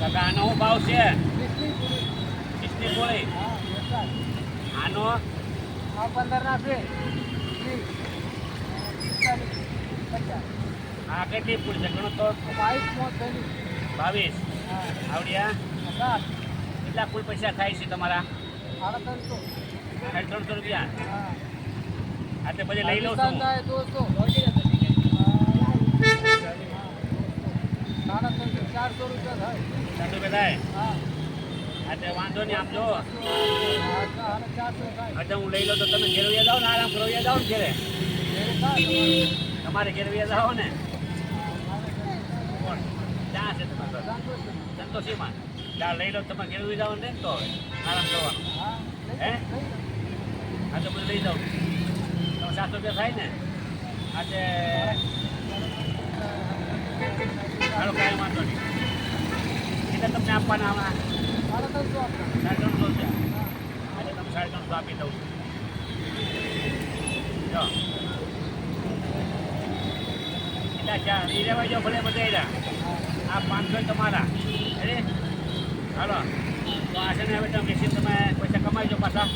કાકા, આનો ભાવ છે વીસની ગોળી આનો પંદર ના પચાસ. આ કેટલી ફૂલ છે ઘણો તો બાવીસ આવડિયા. કેટલા ફૂલ પૈસા થાય છે તમારા ત્રણસો. રૂપિયા હા. આ તે પછી લઈ લઉં છું જાય દોસ્તો. હા. સાડા ત્રણસો, ચારસો રૂપિયા થાય. હા. તે વાંધો નહીં આમ જો. હા. અચ્છા લઈ લઉં તો તમે ઘેર વ્યા જાઓ ને આરામ કરો વ્યા જાઓ ને ઘેરે. તમારે. ઘેર વ્યા જાઓ ને. ક્યાં છે તમારે? સંતોષીમાં. ત્યાં લઈ લો તમે ઘેર વ્યા જાઓ ને તો હવે. આરામ કરવાનો. હા, હે? તો બધું લઈ જાઉં તમે સાતસો રૂપિયા થાય ને? આજે કાંઈ વાંધો નહીં. એટલે તમને આપવાના આવે. સાડા ત્રણસો. સાડી છે. આજે તમે સાડી ત્રણસો આપી દઉં છું જો એટલા ચા એ રહેવાય જાઓ ભલે બધા આ પાંચસો તમારા. અરે હાલો. તો આ છે ને હવે તમે બેસી તમે પૈસા કમાઈ જાઓ પાછા.